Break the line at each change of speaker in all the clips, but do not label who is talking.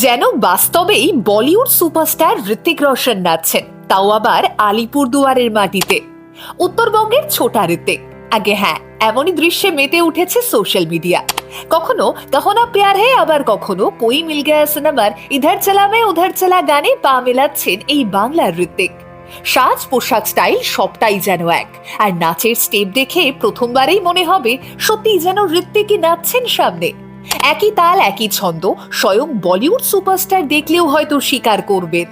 যেন বাস্তবেই বলিউড সুপারস্টার ঋতিক রোশন নাচছেন, তাও আবার আলিপুরদুয়ারের মাটিতে। উত্তরবঙ্গের ছোটা ঋতিক আগে হ্যাঁ এমনই দৃশ্যে মেতে উঠেছে সোশ্যাল মিডিয়া। কখনো কখনো প্যার হে আবার কখনো কই মিল গয়া সিনেমার ইধার চালা মে উধার চালা গানে পা মেলাচ্ছেন এই বাংলার ঋতিক সাজ, পোশাক, স্টাইল সবটাই যেন এক। আর নাচের স্টেপ দেখে প্রথমবারেই মনে হবে সত্যিই যেন ঋত্বিকই নাচছেন সামনে। একই তাল, একই ছন্দ, স্বয়ং বলিউড সুপারস্টার দেখলেও হয়তো স্বীকার করবেন।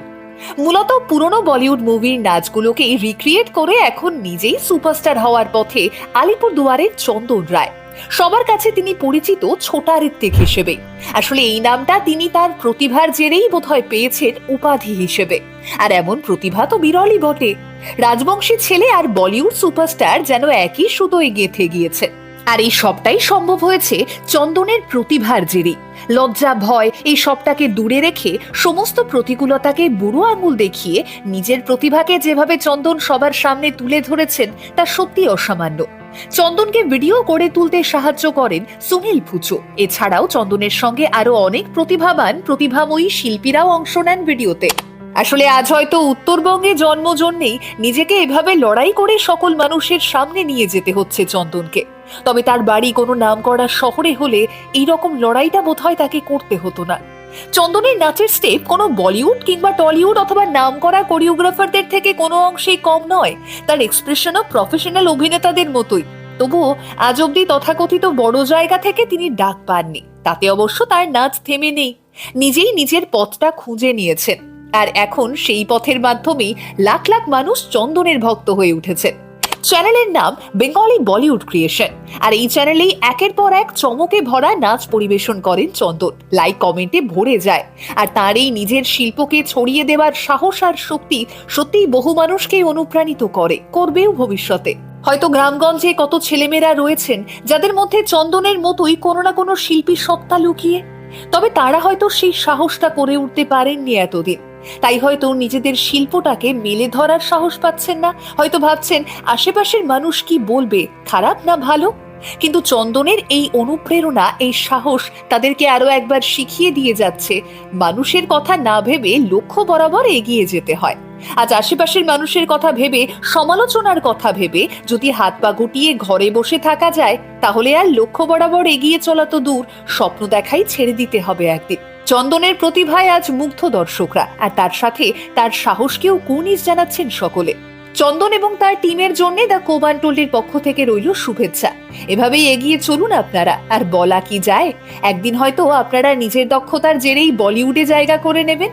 মূলত পুরনো বলিউড মুভির নাচগুলোকে রিক্রিয়েট করে এখন নিজেই সুপারস্টার হওয়ার পথে আলিপুর দুয়ারের চন্দন রায়। সবার কাছে তিনি পরিচিত ছোটা ঋত্বিক হিসেবে। আসলে এই নামটা তিনি তার প্রতিভার জেরেই বোধহয় পেয়েছেন উপাধি হিসেবে। আর এমন প্রতিভা তো বিরলই বটে। রাজবংশী ছেলে আর বলিউড সুপারস্টার যেন একই সুতোয় গেঁথে গিয়েছে আর এই সবটাই সম্ভব হয়েছে চন্দনের প্রতিভার জেরে। লজ্জা, ভয়, এই সবটাকে দূরে রেখে সমস্ত প্রতিকূলতাকে বুড়ো আঙুল দেখিয়ে নিজের প্রতিভাকে যেভাবে চন্দন সবার সামনে তুলে ধরেছেন, তা সত্যি অসামান্য। চন্দনকে ভিডিও করে তুলতে সাহায্য করেন সুনীল ফুচো এছাড়াও চন্দনের সঙ্গে আরও অনেক প্রতিভাবান, প্রতিভাময়ী শিল্পীরাও অংশ নেন ভিডিওতে। আসলে আজ হয়তো উত্তরবঙ্গে জন্ম জন্যেই নিজেকে এভাবে লড়াই করে সকল মানুষের সামনে নিয়ে যেতে হচ্ছে চন্দনকে। তবে তার বাড়ি কোনো নাম করা শহরে হলে এই রকম লড়াইটা বোধহয় তাকে করতে হতো না। চন্দনের নাচের স্টেপ কোনো বলিউড কিংবা টলিউড অথবা নাম করা কোরিওগ্রাফারদের থেকে কোনো অংশেই কম নয়, তার এক্সপ্রেশনও প্রফেশনাল অভিনেতাদের মতোই। তবুও আজ অব্দি তথাকথিত বড় জায়গা থেকে তিনি ডাক পাননি, তাতে অবশ্য তার নাচ থেমে নেই। নিজেই নিজের পথটা খুঁজে নিয়েছেন। আর এখন সেই পথের মাধ্যমেই লাখ লাখ মানুষ চন্দনের ভক্ত হয়ে উঠেছে। চ্যানেলের নাম বেঙ্গলি বলিউড ক্রিয়েশন। আর এই চ্যানেলেই একের পর এক চমকে ভরা নাচ পরিবেশন করেন চন্দন। লাইক, কমেন্টে ভরে যায়। আর তার এই নিজের শিল্পকে ছড়িয়ে দেওয়ার সাহস আর শক্তি সত্যিই বহু মানুষকে অনুপ্রাণিত করে, করবেও ভবিষ্যতে। হয়তো গ্রামগঞ্জে কত ছেলেমেয়েরা রয়েছেন যাদের মধ্যে চন্দনের মতোই কোনো না কোনো শিল্পী সত্তা লুকিয়ে তবে তারা হয়তো সেই সাহসটা করে উঠতে পারেননি এতদিন। তাই হয়তো নিজেদের শিল্পটাকে মেলে ধরার সাহস পাচ্ছেন না। হয়তো ভাবছেন, আশেপাশের মানুষ কি বলবে, খারাপ না ভালো? কিন্তু চন্দনের এই অনুপ্রেরণা, এই সাহস তাদেরকে আরও একবার শিখিয়ে দিয়ে যাচ্ছে, মানুষের কথা না ভেবে লক্ষ্য বরাবর এগিয়ে যেতে হয়। আজ আশেপাশের মানুষের কথা ভেবে, সমালোচনার কথা ভেবে যদি হাত পা গুটিয়ে ঘরে বসে থাকা যায়, তাহলে আর লক্ষ্য বরাবর এগিয়ে চলা তো দূর। স্বপ্ন দেখাই ছেড়ে দিতে হবে একদিন। চন্দনের প্রতিভায় আজ মুগ্ধ দর্শকরা, আর তার সাথে তার সাহসকেও কুর্নিশ জানাচ্ছেন সকলে। চন্দন এবং তার টিমের জন্য দ্য কোবান টোল্ডির পক্ষ থেকে রইল শুভেচ্ছা। এভাবেই এগিয়ে চলুন আপনারা। আর বলা কি যায়, একদিন হয়তো আপনারা নিজের দক্ষতার জেরেই বলিউডে জায়গা করে নেবেন।